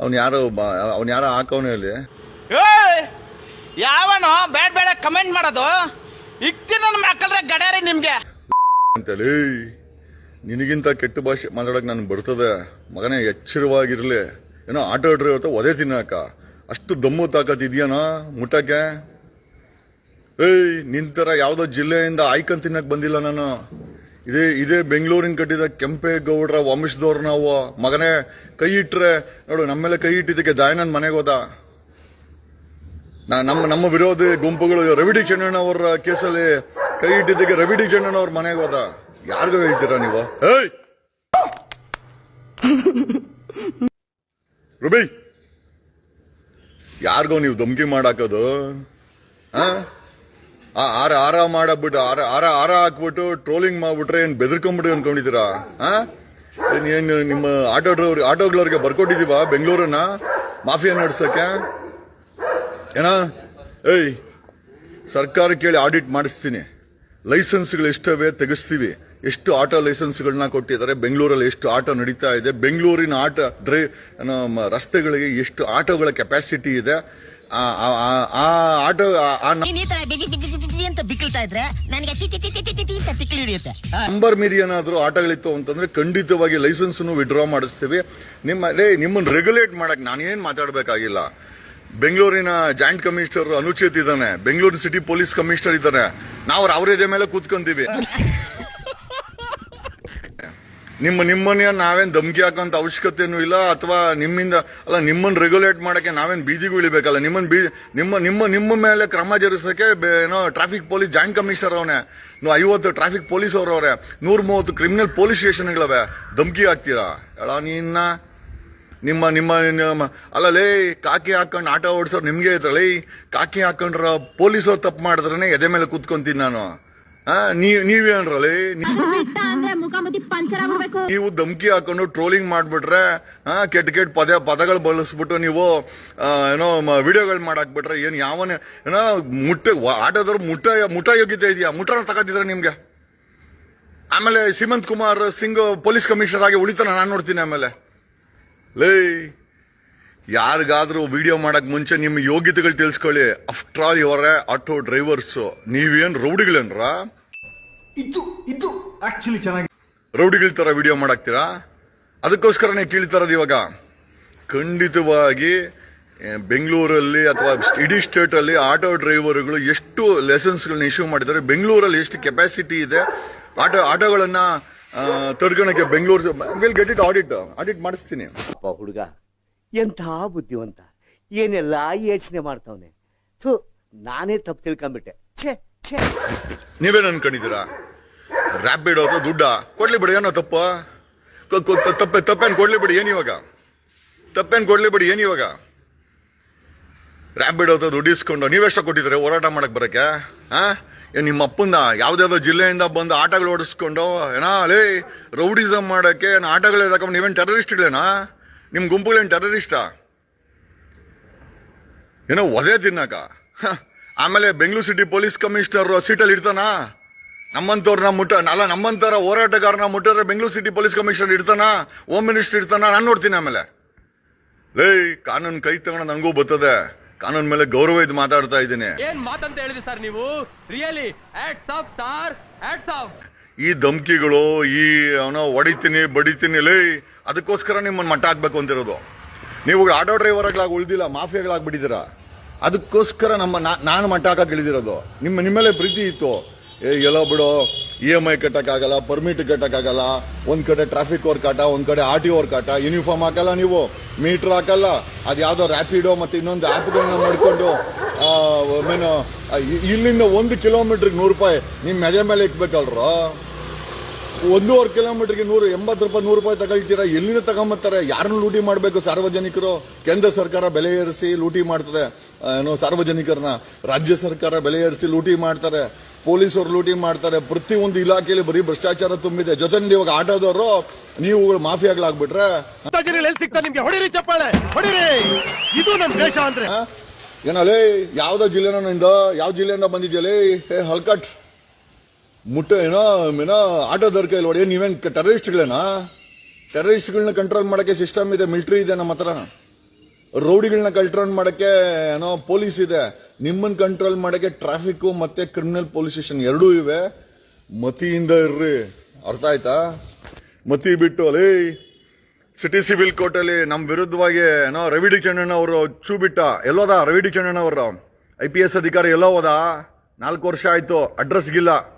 ಅವ್ನು ಯಾರು ಅವ್ನು ಯಾರೋ ಹಾಕವನು ಅಲ್ಲಿ ಯಾವನು ಬೇಡ ಬೇಡ ಕಮೆಂಟ್ ಮಾಡೋದು. ಇಕ್ತಿ ನನ್ನ ಮಕ್ಕಳ್ರೆ ಗಡ್ಯಾರಿ ನಿಮ್ಗೆ. ಅಂತೇಳಿ. ನಿನಗಿಂತ ಕೆಟ್ಟ ಭಾಷೆ ಮಾತಾಡಕ್ ನಾನು ಬರ್ತದೆ. ಮಗನೇ ಎಚ್ಚರವಾಗಿರ್ಲಿ. ಏನೋ ಆಟೋ ಡ್ರೈವರ್ ಒದೆ ತಿನ್ನಕ. ಅಷ್ಟು ದಮ್ಮು ತಾಕತ್ ಇದೆಯಾನ ಮುಟ್ಟಕ್ಕೆ ಏಯ್ ನಿಂತರ ಯಾವುದೋ ಜಿಲ್ಲೆಯಿಂದ ಆಯ್ಕೊಂಡ್ ತಿನ್ನಕ್ ಬಂದಿಲ್ಲ ನಾನು. ಇದೇ ಇದೇ ಬೆಂಗಳೂರಿನ ಕಟ್ಟಿದ ಕೆಂಪೇಗೌಡರ ವಂಶದವ್ರು ನಾವು. ಮಗನೇ, ಕೈ ಇಟ್ಟರೆ ನೋಡು ನಮ್ಮ ಮೇಲೆ ಕೈ ಇಟ್ಟಿದ್ದಕ್ಕೆ ದಯಾನಂದ್ ಮನೆಗೆ ಹೋದ. ನಾ ನಮ್ಮ ನಮ್ಮ ವಿರೋಧಿ ಗುಂಪುಗಳು ರವಿಡಿ ಚೆನ್ನಣ್ಣ ಅವರ ಕೇಸಲ್ಲಿ ಕೈ ಇಟ್ಟಿದ್ದಕ್ಕೆ ರವಿಡಿ ಚೆನ್ನಣ್ಣ ಅವ್ರ ಮನೆಗೆ ಹೋದ. ಯಾರಿಗೂ ಹೇಳ್ತೀರಾ ನೀವು? ಏಯ್! ರುಬಿ! ಯಾರಿಗೋ ನೀವು ಧಮ್ಕಿ ಮಾಡಾಕೋದು? ಆ? ಆ, ಆರ ಆರ ಮಾಡಬಿಟ್ಟು, ಆರ ಆರ ಆರ ಹಾಕ್ಬಿಟ್ಟು ಟ್ರೋಲಿಂಗ್ ಮಾಡ್ಬಿಟ್ರೆ ಏನ್ ಬೆದರ್ಕೊಂಡ್ಬಿಟ್ಟು ಅನ್ಕೊಂಡಿದ್ದೀರಾ? ಆ? ಏನ್ ನಿಮ್ಮ ಆಟೋ ಡ್ರೈವರ್ ಆಟೋಗಳವ್ರಿಗೆ ಬರ್ಕೊಟ್ಟಿದೀವ ಬೆಂಗಳೂರನ್ನ? ಮಾಫಿಯಾ ನಡ್ಸಕ್ಕೆ? ಏನ? ಏಯ್, ಸರ್ಕಾರ ಕೇಳಿ ಆಡಿಟ್ ಮಾಡಿಸ್ತೀನಿ. ಲೈಸೆನ್ಸ್ಗಳು ಎಷ್ಟವೆ ತೆಗಿಸ್ತೀವಿ, ಎಷ್ಟು ಆಟೋ ಲೈಸೆನ್ಸ್ಗಳನ್ನ ಕೊಟ್ಟಿದ್ದಾರೆ, ಬೆಂಗಳೂರಲ್ಲಿ ಎಷ್ಟು ಆಟೋ ನಡೀತಾ ಇದೆ, ಬೆಂಗಳೂರಿನ ಆಟೋ ಡ್ರೈ ರಸ್ತೆಗಳಿಗೆ ಎಷ್ಟು ಆಟೋಗಳ ಕೆಪಾಸಿಟಿ ಇದೆ ಆ- ಆ- ಆ- ಆ ಆಟೋ ಆ- ಆ ನೀನ್ ಈ ತರ ಬಿಗಿ ಬಿಗಿ ಬಿಗಿ ಬಿಗಿ ಅಂತ ಬಿಕ್ಕಳ್ತಾ ಇದ್ರೆ ನನಗೆ ಅಂತ ತಿಕ್ಲಿ ಹಿಡಿಯುತ್ತೆ. ಆ, ನಂಬರ್ ಮೀರಿ ಏನಾದ್ರು ಆಟಗಳಿತ್ತು ಅಂತಂದ್ರೆ ಖಂಡಿತವಾಗಿ ಲೈಸೆನ್ಸ್ ವಿಡ್ರಾ ಮಾಡಿಸ್ತೀವಿ. ನಿಮ್ಮ ರೇ ನಿಮ್ಮನ್ ರೆಗ್ಯುಲೇಟ್ ಮಾಡಕ್ ನಾನೇನ್ ಮಾತಾಡ್ಬೇಕಾಗಿಲ್ಲ. ಬೆಂಗಳೂರಿನ ಜಾಯಿಂಟ್ ಕಮಿಷನರ್ ಅನುಚಿತ್ ಇದ್ದಾನೆ. ಬೆಂಗಳೂರು ಸಿಟಿ ಪೊಲೀಸ್ ಕಮಿಷನರ್ ಇದ್ದಾನೆ. ನಾವು ಅವ್ರ ಎದೆ ಮೇಲೆ ಕೂತ್ಕೊಂತೀವಿ. ನಿಮ್ಮ ನಿಮ್ಮನ್ನ ನಾವೇನು ಧಮ್ಕಿ ಹಾಕೋಂತ ಅವಶ್ಯಕತೆಯೂ ಇಲ್ಲ ಅಥವಾ ನಿಮ್ಮಿಂದ, ಅಲ್ಲ, ನಿಮ್ಮನ್ನ ರೆಗ್ಯುಲೇಟ್ ಮಾಡಕ್ಕೆ ನಾವೇನು ಬೀದಿಗೂ ಇಳಿಬೇಕಲ್ಲ. ನಿಮ್ಮನ್ನು ಬೀದಿ ನಿಮ್ಮ ನಿಮ್ಮ ನಿಮ್ಮ ಮೇಲೆ ಕ್ರಮ ಜರುಗಿಸಕ್ಕೆ ಏನೋ ಟ್ರಾಫಿಕ್ ಪೊಲೀಸ್ ಜಾಯಿಂಟ್ ಕಮಿಷನರ್ ಅವನೇ. ಐವತ್ತು ಟ್ರಾಫಿಕ್ ಪೊಲೀಸ್ ಅವ್ರವ್ರೆ ನೂರ ಮೂವತ್ತು ಕ್ರಿಮಿನಲ್ ಪೊಲೀಸ್ ಸ್ಟೇಷನ್ಗಳವೆ ಧಮ್ಕಿ ಹಾಕ್ತೀರಾ? ಹೇಳ ನೀನ್ನ, ನಿಮ್ಮ ನಿಮ್ಮ ಅಲ್ಲ, ಲೇ, ಕಾಕಿ ಹಾಕೊಂಡು ಆಟೋ ಓಡಿಸೋರು ನಿಮಗೆ ಲೇ, ಕಾಕಿ ಹಾಕೊಂಡ್ರ ಪೊಲೀಸರು ತಪ್ಪು ಮಾಡಿದ್ರೇ ಎದೆ ಮೇಲೆ ಕೂತ್ಕೊಂತೀನಿ ನಾನು. ನೀವ್ ನೀವೇನ್ರಲ್ಲೇ ನೀವು ಧಮ್ಕಿ ಹಾಕೊಂಡು ಟ್ರೋಲಿಂಗ್ ಮಾಡ್ಬಿಟ್ರೆ ಕೆಟ್ಟ ಕೆಟ್ಟ ಪದ ಪದಗಳು ಬಳಸ್ಬಿಟ್ಟು ನೀವು ಏನೋ ವಿಡಿಯೋಗಳು ಮಾಡಾಕ್ಬಿಟ್ರೆ ಏನ್ ಯಾವನೇ ಏನೋ ಮುಟ್ಟ ಆಟದವ್ರು ಮುಟ್ಟ ಮುಟ್ಟ ಯೋಗ್ಯತೆ ಇದೆಯಾ? ಮುಟ್ಟನ ತಗೋತಿದ್ರೆ ನಿಮ್ಗೆ? ಆಮೇಲೆ ಸಿಮಂತ್ ಕುಮಾರ್ ಸಿಂಗ್ ಪೊಲೀಸ್ ಕಮಿಷನರ್ ಆಗಿ ಉಳಿತಾನ ನಾನು ನೋಡ್ತೀನಿ ಆಮೇಲೆ. ಲೇ. ಯಾರಿಗಾದ್ರೂ ವಿಡಿಯೋ ಮಾಡಕ್ ಮುಂಚೆ ನಿಮ್ಮ ಯೋಗ್ಯತೆಗಳು ತಿಳಿಸ್ಕೊಳ್ಳಿ. ಆಫ್ಟರ್ ಆಲ್ ಇವರೇ ಆಟೋ ಡ್ರೈವರ್ಸ್ ನೀವೇನ್ ರೌಡಿಗಳೇನ್ರ ಇದು ಇದು ಆಕ್ಚುಲಿ ಚೆನ್ನಾಗಿ ರೌಡಿಗಳ ತರ ವಿಡಿಯೋ ಮಾಡಾಕ್ತೀರಾ? ಅದಕ್ಕೋಸ್ಕರನೇ ಕೇಳ್ತಾರದು ಇವಾಗ. ಖಂಡಿತವಾಗಿ ಬೆಂಗಳೂರಲ್ಲಿ ಅಥವಾ ಇಡೀ ಸ್ಟೇಟ್ ಅಲ್ಲಿ ಆಟೋ ಡ್ರೈವರ್ಗಳು ಎಷ್ಟು ಲೈಸೆನ್ಸ್ಗಳನ್ನ ಇಶ್ಯೂ ಮಾಡಿದ್ದಾರೆ. ಬೆಂಗಳೂರಲ್ಲಿ ಎಷ್ಟು ಕೆಪಾಸಿಟಿ ಇದೆ. ಆಟೋ ಆಟೋಗಳನ್ನ ತಡ್ಕೊಳಕ್ಕೆ Bengaluru will get it audit audit ಮಾಡಿಸ್ತೀನಿ. ಅಪ್ಪ ಹುಡುಗ ಎಂಥ ಬುದ್ಧಿವಂತ. ಏನೆಲ್ಲ ಯೋಚನೆ ಮಾಡ್ತಾವನೆ. ಥು, ನಾನೇ ತಪ್ಪು ತಿಳ್ಕೊಂಬಿಟ್ಟೆ ಛೇ ಛೇ. ನೀವೇನು ಅನ್ಕೊಂಡಿದ್ದೀರಾ ರ್ಯಾಪಿಡ್ ಅಥವಾ ದುಡ್ಡ. ಕೊಡ್ಲಿ ಬಿಡಿ, ಏನೋ ತಪ್ಪ? ತಪ್ಪೆ, ತಪ್ಪೇನ್ ಕೊಡ್ಲಿ ಬಿಡಿ, ಏನ್ ಇವಾಗ? ತಪ್ಪೇನ್ ಕೊಡ್ಲಿ ಬಿಡಿ, ಏನ್ ಇವಾಗ? ರ್ಯಾಪಿಡ್ ಅಥವಾ ದುಡ್ಡು ಇಸ್ಕೊಂಡು ನೀವೆಷ್ಟ ಕೊಟ್ಟಿದ್ರೆ ಹೋರಾಟ ಮಾಡಕ್ ಬರಕ್ಕೆ ಏನ್ ನಿಮ್ಮ ಅಪ್ಪಂದ ಯಾವ್ದಾವ್ದೋ ಜಿಲ್ಲೆಯಿಂದ ಬಂದು ಆಟಗಳು ಓಡಿಸ್ಕೊಂಡು, ಏನಾ ಲೇ ರೌಡಿಸಮ್ ಮಾಡಕ್ಕೆ ಏನು ಆಟಗಳು ಇದಾಕ ನೀವೇನ್ ಟೆರರಿಸ್ಟ್ಗಳೇನಾ ನಿಮ್ ಗುಂಪುಗಳೇನ್ ಟೆರರಿಸ್ಟಾ ಏನೋ ಒದೆ ತಿನ್ನಕ. ಆಮೇಲೆ ಬೆಂಗಳೂರು ಸಿಟಿ ಪೊಲೀಸ್ ಕಮಿಷನರ್ ಸೀಟಲ್ಲಿ ಇರ್ತಾನಾ ನಮ್ಮಂತವ್ರನ್ನ ಮುಟ್ಟ, ಅಲ್ಲ ನಮ್ಮಂತರ ಹೋರಾಟಗಾರನ ಮುಟ್ಟಿದ್ರೆ ಬೆಂಗಳೂರು ಸಿಟಿ ಪೊಲೀಸ್ ಕಮಿಷನರ್ ಇರ್ತಾನ ಹೋಮ್ ಮಿನಿಸ್ಟರ್ ಇರ್ತಾನ ನಾನು ನೋಡ್ತೀನಿ ಆಮೇಲೆ. ಲೇ ಕಾನೂನು ಕೈ ತಗೊಂಡ ನನಗೂ ಬರ್ತದೆ. ಕಾನೂನ್ ಮೇಲೆ ಗೌರವ ಇದು ಮಾತಾಡ್ತಾ ಇದ್ದೀನಿ. ಏನ್ ಮಾತಂತ ಹೇಳಿದ್ರಿ ಸರ್ ನೀವು? ರಿಯಲಿ ಆಫ್ ಸಾರ್ ಆಫ್ ಈ ಧಮ್ಕಿಗಳು, ಈ, ಅವನ ಹೊಡಿತೀನಿ, ಬಡಿತೀನಿ, ಲೇ, ಅದಕ್ಕೋಸ್ಕರ ನಿಮ್ಮನ್ನು ಮಟ್ಟ ಹಾಕ್ಬೇಕು ಅಂತಿರೋದು. ನೀವು ಆಟೋ ಡ್ರೈವರ್ ಉಳಿದಿಲ್ಲ ಮಾಫಿಯಾಗಳಾಗ್ಬಿಟ್ಟಿದ್ದೀರಾ ಅದಕ್ಕೋಸ್ಕರ ನಮ್ಮ ನಾನು ಮಟ್ಟ ಹಾಕಕ್ಕೆ ಇಳಿದಿರೋದು. ನಿಮ್ಮ ನಿಮ್ಮಲ್ಲೇ ಪ್ರೀತಿ ಇತ್ತು. ಎಲ್ಲೋ ಬಿಡು ಇ ಎಂ ಐ ಕಟ್ಟಕ್ಕಾಗಲ್ಲ ಪರ್ಮಿಟ್ ಕಟ್ಟಕ್ಕಾಗಲ್ಲ, ಒಂದು ಕಡೆ ಟ್ರಾಫಿಕ್ ವರ್ಕ್ ಕಾಟ, ಒಂದು ಕಡೆ ಆರ್ ಟಿ ವರ್ಕ್ ಕಾಟ ಯೂನಿಫಾರ್ಮ್ ಹಾಕಲ್ಲ ನೀವು ಮೀಟ್ರ್ ಹಾಕಲ್ಲ, ಅದು ಯಾವುದೋ ರ್ಯಾಪಿಡೋ ಮತ್ತು ಇನ್ನೊಂದು ಆ್ಯಪ್ಗಳನ್ನ ಮಾಡಿಕೊಂಡು ಮೀನು ಇಲ್ಲಿಂದ ಒಂದು ಕಿಲೋಮೀಟ್ರಿಗೆ ನೂರು ರೂಪಾಯಿ ನಿಮ್ಮ ಮೆದೆ ಮೇಲೆ ಇಕ್ಬೇಕಲ್ರೋ? ಒಂದೂವರೆ ಕಿಲೋಮೀಟರ್ಗೆ ನೂರು ಎಂಬತ್ತು ರೂಪಾಯಿ ನೂರು ರೂಪಾಯಿ ತಗೊಳ್ತೀರಾ? ಎಲ್ಲಿಂದ ತಗೊಂಬತ್ತಾರೆ? ಯಾರನ್ನು ಲೂಟಿ ಮಾಡಬೇಕು? ಸಾರ್ವಜನಿಕರು ಕೇಂದ್ರ ಸರ್ಕಾರ ಬೆಲೆ ಏರಿಸಿ ಲೂಟಿ ಮಾಡ್ತದೆ. ಏನೋ ಸಾರ್ವಜನಿಕರನ್ನ? ರಾಜ್ಯ ಸರ್ಕಾರ ಬೆಲೆ ಏರಿಸಿ ಲೂಟಿ ಮಾಡ್ತಾರೆ. ಪೊಲೀಸರು ಲೂಟಿ ಮಾಡ್ತಾರೆ. ಪ್ರತಿಯೊಂದು ಇಲಾಖೆಯಲ್ಲಿ ಬರೀ ಭ್ರಷ್ಟಾಚಾರ ತುಂಬಿದೆ. ಜೊತೆ ಇವಾಗ ಆಟೋದವರು ನೀವುಗಳು ಮಾಫಿಯಾಗ್ಲಾಗ್ಬಿಟ್ರೆ? ಎಲ್ಲಿ ಸಿಗ್ತಾ ನಿಮ್ಗೆ? ಹೊಡಿರಿ ಚಪ್ಪಾಳೆ! ಹೊಡಿರಿ! ಇದು ನಮ್ಮ ದೇಶ ಅಂದ್ರೆ. ಆ? ಏನಲೇ ಯಾವ್ದೋ ಜಿಲ್ಲೆನೋ ನಿಂದ? ಯಾವ ಜಿಲ್ಲೆಯಿಂದ ಬಂದಿದ್ಯಾಲೇ ಹೇ ಹಲ್ಕಟ್. ಮುಟ್ಟ ಏನೋ ಏನೋ ಆಟೋದವ್ರ ಕೈಲಿ ಒಡೆಯ ನೀವೇನ್ ಟೆರರಿಸ್ಟ್ಗಳೇನಾ ಟೆರರಿಸ್ಟ್ಗಳನ್ನ ಕಂಟ್ರೋಲ್ ಮಾಡಕ್ಕೆ ಸಿಸ್ಟಮ್ ಇದೆ ಮಿಲಿಟರಿ ಇದೆ ನಮ್ಮ ಹತ್ರ. ರೌಡಿಗಳನ್ನ ಕಂಟ್ರೋಲ್ ಮಾಡಕ್ಕೆ ಏನೋ ಪೊಲೀಸ್ ಇದೆ. ನಿಮ್ಮನ್ನ ಕಂಟ್ರೋಲ್ ಮಾಡಕ್ಕೆ ಟ್ರಾಫಿಕ್ ಮತ್ತೆ ಕ್ರಿಮಿನಲ್ ಪೊಲೀಸ್ ಸ್ಟೇಷನ್ ಎರಡೂ ಇವೆ. ಮತಿಯಿಂದ ಇರ್ರಿ. ಅರ್ಥ ಆಯ್ತಾ? ಮತಿ ಬಿಟ್ಟು ಅಲ್ಲಿ ಸಿಟಿ ಸಿವಿಲ್ ಕೋರ್ಟ್ ಅಲ್ಲಿ ನಮ್ ವಿರುದ್ಧವಾಗಿ ಏನೋ ರವಿ ಡಿ ಅವರು ಚೂ ಬಿಟ್ಟ ಎಲ್ಲೋದ ರವಿ ಡಿ ಚಂಡಣ್ಣ ಅವರು? ಐ ಪಿ ಎಸ್ ಅಧಿಕಾರಿ ಎಲ್ಲೋ ಹೋದ ನಾಲ್ಕು ವರ್ಷ ಆಯ್ತು ಅಡ್ರೆಸ್ಗಿಲ್ಲ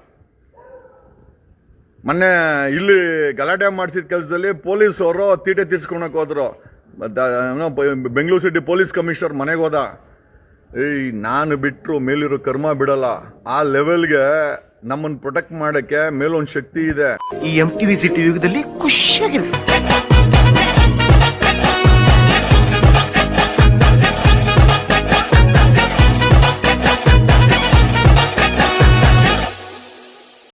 ಮೊನ್ನೆ ಇಲ್ಲಿ ಗಲಾಟೆ ಮಾಡಿಸಿದ ಕೆಲಸದಲ್ಲಿ ಪೊಲೀಸ್ ಅವರು ತೀಟೆ ತೀರ್ಸ್ಕೊಳಕ್ ಹೋದ್ರು. ಬೆಂಗಳೂರು ಸಿಟಿ ಪೊಲೀಸ್ ಕಮಿಷನರ್ ಮನೆಗೆ ಹೋದ. ಏಯ್, ನಾನು ಬಿಟ್ಟರು ಮೇಲಿರೋ ಕರ್ಮ ಬಿಡಲ್ಲ. ಆ ಲೆವೆಲ್ಗೆ ನಮ್ಮನ್ನು ಪ್ರೊಟೆಕ್ಟ್ ಮಾಡಕ್ಕೆ ಮೇಲೊಂದು ಶಕ್ತಿ ಇದೆ. ಈ ಎಂ ಟಿವಿ ಸಿಟಿ ಯುಗದಲ್ಲಿ ಖುಷಿಯಾಗಿರುತ್ತೆ